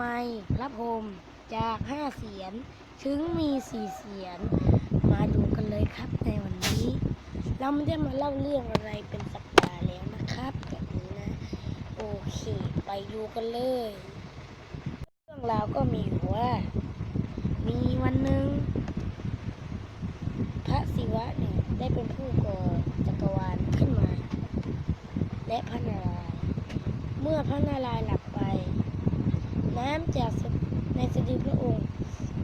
ไมพระพรหมจากห้าเสียนถึงมีสี่เสียน มาดูกันเลยครับในวันนี้ เราไม่ได้มาเล่าเรื่องอะไรเป็นสัปดาห์แล้วนะครับ แบบนี้นะ โอเค ไปดูกันเลย เรื่องราวก็มีอยู่ว่า มีวันหนึ่งพระศิวะเนี่ยได้เป็นผู้ก่อจักรวาลขึ้นมา และพระนารายณ์เมื่อพระนารายณ์หลับ น้ำจากในสะดือพระองค์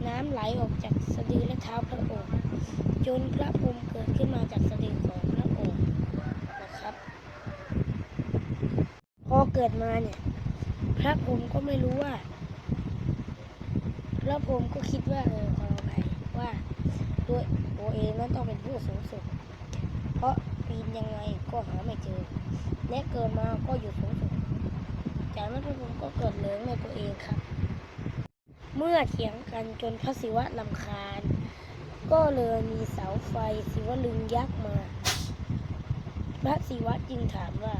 น้ำไหลออกจากสะดือและเท้าพระองค์ จนพระพรหมเกิดขึ้นมาจากสะดือของพระองค์นะครับ พอเกิดมาเนี่ยพระพรหมก็ไม่รู้ว่า พระพรหมก็คิดว่าเออขออภัยว่าตัวยตัวเองนั้นต้องเป็นผู้สูงสุด เพราะปีนยังไงก็หาไม่เจอ และเกิดมาก็อยู่สูงสุดจากนั้นพระพรหมก็เกิดเหลืองใน เองครับ เมื่อเถียงกันจนพระศิวะลำคาญ ก็เลยมีเสาไฟศิวลึงยักษ์มา พระศิวะจึงถามว่า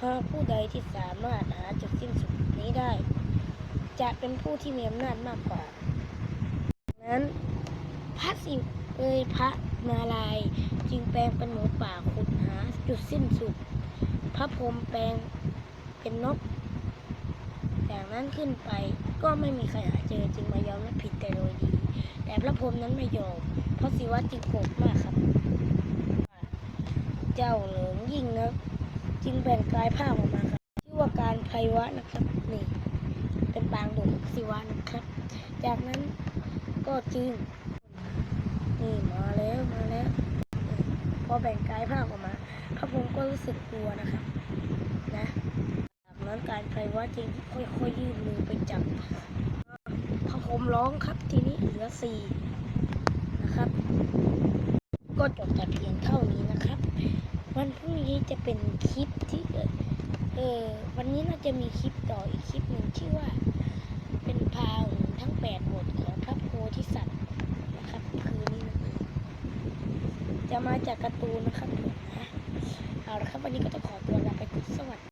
หากผู้ใดที่สามารถหาจุดสิ้นสุดนี้ได้ จะเป็นผู้ที่มีอำนาจมากกว่า นั้นพระศิวเอยพระนารายจึงแปลงเป็นหมูป่าขุดหาจุดสิ้นสุด พระพรหมแปลงเป็นนก จากนั้นขึ้นไปก็ไม่มีใครหาเจอจึงมายอมรับผิดแต่โดยดี แต่พระพรหมนั้นไม่ยอม เพราะศิวะจึงโกรธมากครับ เจ้าเหลิงยิ่งนะจึงแบ่งกายภาออกมาครับชื่อว่าการไพวะนะครับนี่เป็นปางดุศิวะนะครับ จากนั้นก็จึงนี่มาแล้วมาแล้วพอแบ่งกายภาออกมา พระพรหมก็รู้สึกกลัวนะครับ นะ การไพวะจึงค่อยๆยื่นมือไปจับพระพรหมร้องครับทีนี้เหลือสี่นะครับ ก็จบแต่เพียงเท่านี้นะครับ วันพรุ่งนี้จะเป็นคลิปที่เออเออวันนี้น่าจะมีคลิปต่ออีกคลิปหนึ่งชื่อว่า เป็นพาหุนทั้งแปดบทของพระโพธิสัตว์นะครับคืนนี้นั่นเอจะมาจากการ์ตูนนะครับนะเอาละครับวันนี้ก็ต้องขอตัวลาไปก่อนสวัสดี